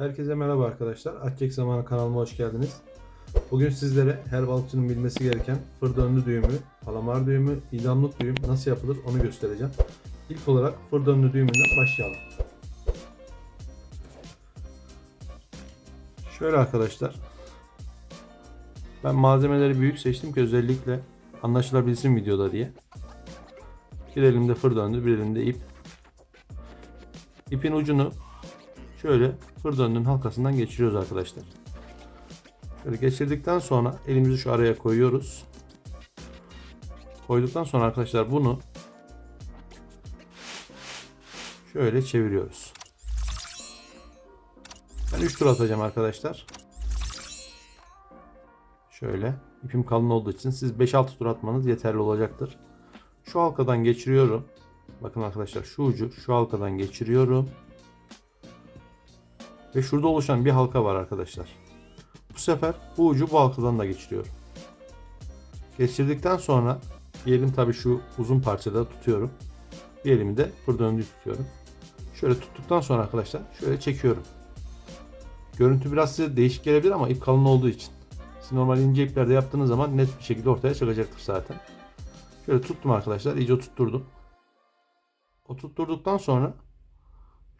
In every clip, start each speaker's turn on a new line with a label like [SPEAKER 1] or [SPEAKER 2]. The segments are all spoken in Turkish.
[SPEAKER 1] Herkese merhaba arkadaşlar. Atçek Zamanı kanalıma hoş geldiniz. Bugün sizlere her balıkçının bilmesi gereken fır döndü düğümü, palamar düğümü, idamlık düğüm nasıl yapılır onu göstereceğim. İlk olarak fır döndü düğümünden başlayalım. Şöyle arkadaşlar. Ben malzemeleri büyük seçtim ki özellikle anlaşılabilsin videoda diye. Bir elimde fır döndü, bir elimde ip. İpin ucunu şöyle fır döndüğün halkasından geçiriyoruz arkadaşlar. Şöyle geçirdikten sonra elimizi şu araya koyuyoruz. Koyduktan sonra arkadaşlar bunu şöyle çeviriyoruz. Ben 3 tur atacağım arkadaşlar. Şöyle ipim kalın olduğu için siz 5-6 tur atmanız yeterli olacaktır. Şu halkadan geçiriyorum. Bakın arkadaşlar şu ucu şu halkadan geçiriyorum. Ve şurada oluşan bir halka var arkadaşlar. Bu sefer bu ucu bu halkadan da geçiriyorum. Geçirdikten sonra bir elim tabi şu uzun parçada tutuyorum. Bir elimi de fır döndüğü tutuyorum. Şöyle tuttuktan sonra arkadaşlar şöyle çekiyorum. Görüntü biraz size değişik gelebilir ama ip kalın olduğu için. Siz normal ince iplerde yaptığınız zaman net bir şekilde ortaya çıkacaktır zaten. Şöyle tuttum arkadaşlar. iyice oturtturdum. Oturtturduktan sonra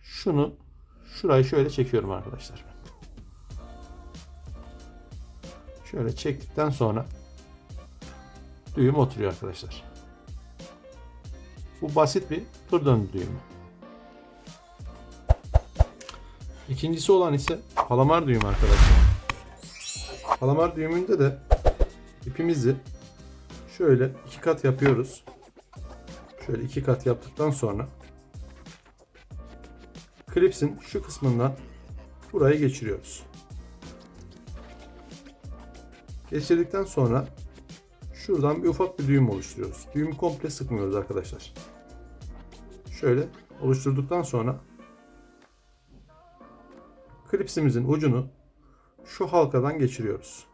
[SPEAKER 1] şunu şurayı şöyle çekiyorum arkadaşlar. Şöyle çektikten sonra düğüm oturuyor arkadaşlar. Bu basit bir fır döndü düğümü. İkincisi olan ise palamar düğümü arkadaşlar. Palamar düğümünde de ipimizi şöyle iki kat yapıyoruz. Şöyle iki kat yaptıktan sonra klipsin şu kısmından buraya geçiriyoruz. Geçirdikten sonra şuradan bir ufak bir düğüm oluşturuyoruz. Düğümü komple sıkmıyoruz arkadaşlar. Şöyle oluşturduktan sonra klipsimizin ucunu şu halkadan geçiriyoruz.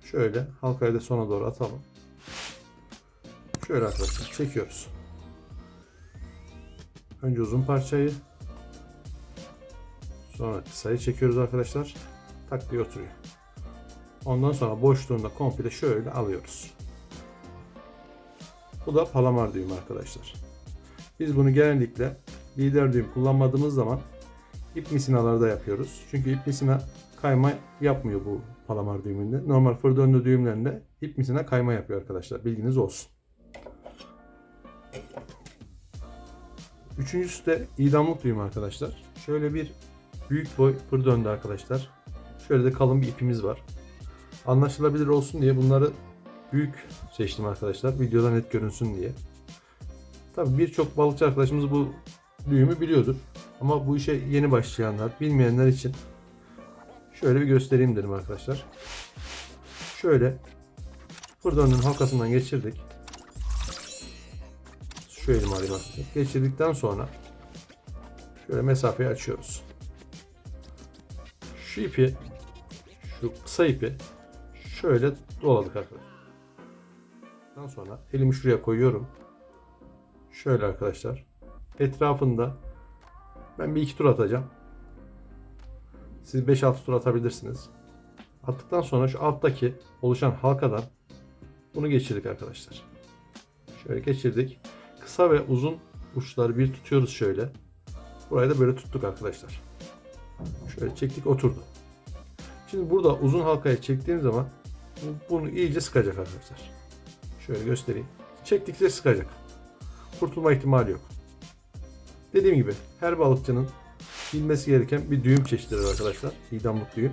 [SPEAKER 1] Şöyle halkayı da sona doğru atalım. Şöyle arkadaşlar çekiyoruz. Önce uzun parçayı sonra kısayı çekiyoruz arkadaşlar. Tak diye oturuyor. Ondan sonra boşluğunda komple şöyle alıyoruz. Bu da palamar düğümü arkadaşlar. Biz bunu genellikle lider düğüm kullanmadığımız zaman ip misinalarda yapıyoruz. Çünkü ip misina kayma yapmıyor bu palamar düğümünde. Normal fır döndü düğümlerinde ip misina kayma yapıyor arkadaşlar. Bilginiz olsun. Üçüncüsü de idamlık düğüm arkadaşlar. Şöyle bir büyük boy fır döndü arkadaşlar. Şöyle de kalın bir ipimiz var. Anlaşılabilir olsun diye bunları büyük seçtim arkadaşlar. Videoda net görünsün diye. Tabii birçok balıkçı arkadaşımız bu düğümü biliyordur. Ama bu işe yeni başlayanlar, bilmeyenler için şöyle bir göstereyim dedim arkadaşlar. Şöyle fır döndüğün halkasından geçirdik. Şu arkadaşlar. Geçirdikten sonra şöyle mesafeyi açıyoruz. Şu ipi, şu kısa ipi şöyle doladık arkadaşlar. Daha sonra elimi şuraya koyuyorum. Şöyle arkadaşlar. Etrafında ben bir iki tur atacağım. Siz 5-6 tur atabilirsiniz. Attıktan sonra şu alttaki oluşan halkadan bunu geçirdik arkadaşlar. Şöyle geçirdik. Kısa ve uzun uçları bir tutuyoruz şöyle. Burayı da böyle tuttuk arkadaşlar. Şöyle çektik oturdu. Şimdi burada uzun halkaya çektiğim zaman bu- bunu iyice sıkacak arkadaşlar. Şöyle göstereyim. Çektikçe sıkacak. Kurtulma ihtimali yok. Dediğim gibi her balıkçının bilmesi gereken bir düğüm çeşididir arkadaşlar. İdamlık düğüm.